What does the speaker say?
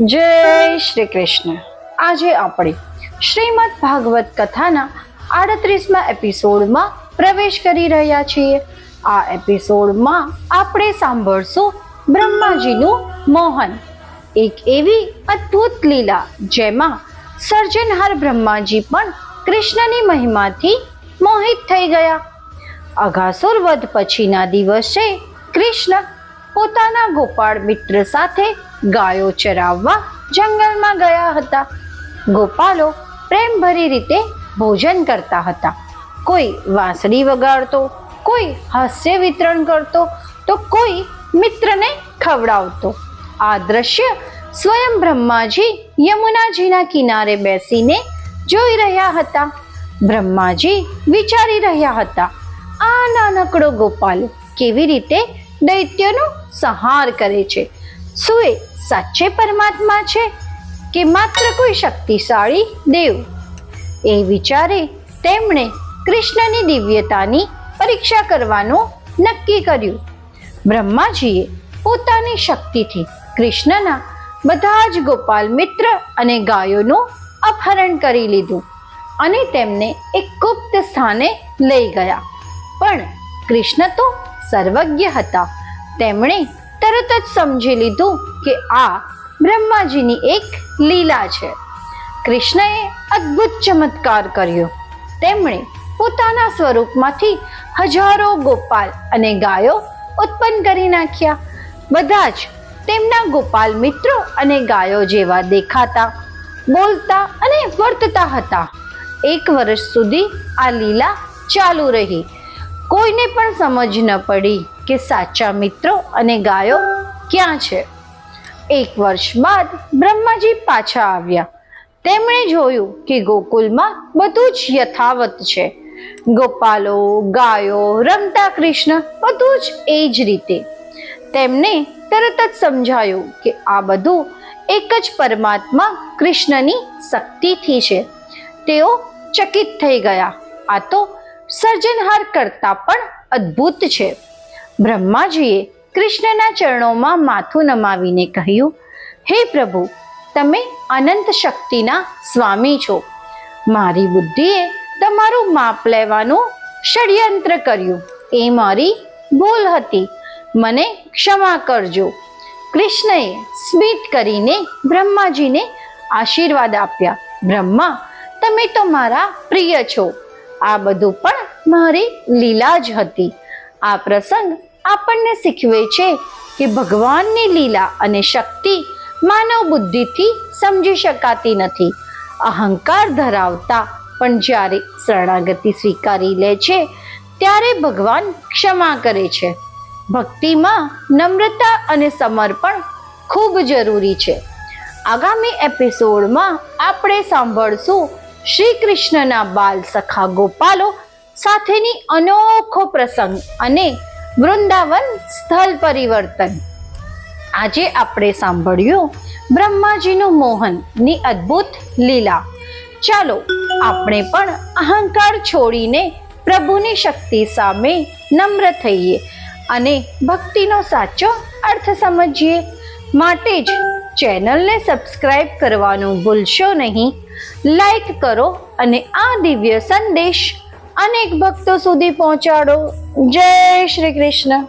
જય શ્રી કૃષ્ણ. આજે આપણે શ્રીમદ ભાગવત કથાના આડત્રીસમાં એપિસોડમાં પ્રવેશ કરી રહ્યા છીએ. આ એપિસોડમાં આપણે સાંભળશું બ્રહ્માજીનું મોહન. એક એવી અદ્ભુત લીલા જેમાં સર્જનહાર બ્રહ્માજી પણ કૃષ્ણની મહિમાથી મોહિત થઈ ગયા. અઘાસુર વધ પછીના દિવસે કૃષ્ણ પોતાના ગોપાળ મિત્ર સાથે ગાયો ચરાવવા જંગલમાં ગયા હતા. ગોપાલો પ્રેમભરી રીતે ભોજન કરતા હતા. કોઈ વાંસળી વગાડતો, કોઈ હાસ્ય વિતરણ કરતો, તો કોઈ મિત્રને ખવડાવતો. આ દ્રશ્ય સ્વયં બ્રહ્માજી યમુનાજીના કિનારે બેસીને જોઈ રહ્યા હતા. બ્રહ્માજી વિચારી રહ્યા હતા, આ નાનકડો ગોપાલ કેવી રીતે દૈત્યનો સંહાર કરે છે? શું એ સાચે પરમાત્મા છે કે માત્ર કોઈ શક્તિશાળી દેવ? એ વિચારે તેમણે કૃષ્ણની દિવ્યતાની પરીક્ષા કરવાનું નક્કી કર્યું. બ્રહ્માજીએ પોતાની શક્તિથી કૃષ્ણના બધા જ ગોપાલ મિત્ર અને ગાયોનું અપહરણ કરી લીધું અને તેમને એક ગુપ્ત સ્થાને લઈ ગયા. પણ કૃષ્ણ તો સર્વજ્ઞ હતા. તેમણે તરત જ સમજી લીધું કે આ બ્રહ્માજીની એક લીલા છે. કૃષ્ણએ અદ્ભુત ચમત્કાર કર્યો. તેમણે પોતાના સ્વરૂપમાંથી હજારો ગોપાલ અને ગાયો ઉત્પન્ન કરી નાખ્યા. બધા જ તેમના ગોપાલ મિત્રો અને ગાયો જેવા દેખાતા, બોલતા અને વર્તતા હતા. એક વર્ષ સુધી આ લીલા ચાલુ રહી. કોઈને પણ સમજ ન પડી. કે સાચા મિત્રો અને ગાયો ક્યાં છે? એક વર્ષ બાદ બ્રહ્માજી પાછા આવ્યા. તેમણે જોયું કે ગોકુલમાં બધું જ યથાવત છે. ગોપાલો, ગાયો, રમતા કૃષ્ણ, બધું જ એ જ રીતે. તેમને તરત જ સમજાયું કે આ બધું એક જ પરમાત્મા કૃષ્ણની શક્તિથી છે. તેઓ ચકિત થઈ ગયા. આ તો સર્જનહાર કરતા પણ અદ્ભુત છે. બ્રહ્માજીએ કૃષ્ણના ચરણોમાં માથું નમાવીને કહ્યું, હે પ્રભુ, તમે અનંત શક્તિના સ્વામી છો. મારી બુદ્ધિએ તમારું માપ લેવાનું ષડયંત્ર કર્યું. એ મારી ભૂલ હતી. મને ક્ષમા કરજો. કૃષ્ણએ સ્મિત કરીને બ્રહ્માજીને આશીર્વાદ આપ્યા, બ્રહ્મા, તમે તો મારા પ્રિય છો. આ બધું પણ મારી લીલા જ હતી. આ પ્રસંગ આપણને શીખવે છે કે ભગવાનની લીલા અને શક્તિ માનવ બુદ્ધિથી સમજી શકાતી નથી. અહંકાર ધરાવતા પણ જ્યારે શરણાગતિ સ્વીકારી લે છે, ત્યારે ભગવાન ક્ષમા કરે છે. ભક્તિમાં નમ્રતા અને સમર્પણ ખૂબ જરૂરી છે. આગામી એપિસોડમાં આપણે સાંભળશું શ્રી કૃષ્ણના બાલ સખા ગોપાલો સાથેની અનોખો પ્રસંગ અને વૃંદાવન સ્થળ પરિવર્તન. આજે આપણે સાંભળ્યું બ્રહ્માજીનું મોહનની અદ્ભુત લીલા. ચાલો આપણે પણ અહંકાર છોડીને પ્રભુની શક્તિ સામે નમ્ર થઈએ અને ભક્તિનો સાચો અર્થ સમજીએ. માટે જ ચેનલને સબસ્ક્રાઇબ કરવાનું ભૂલશો નહીં. લાઈક કરો અને આ દિવ્ય સંદેશ અનેક ભક્તો સુધી પહોંચાડો. જય શ્રી કૃષ્ણ.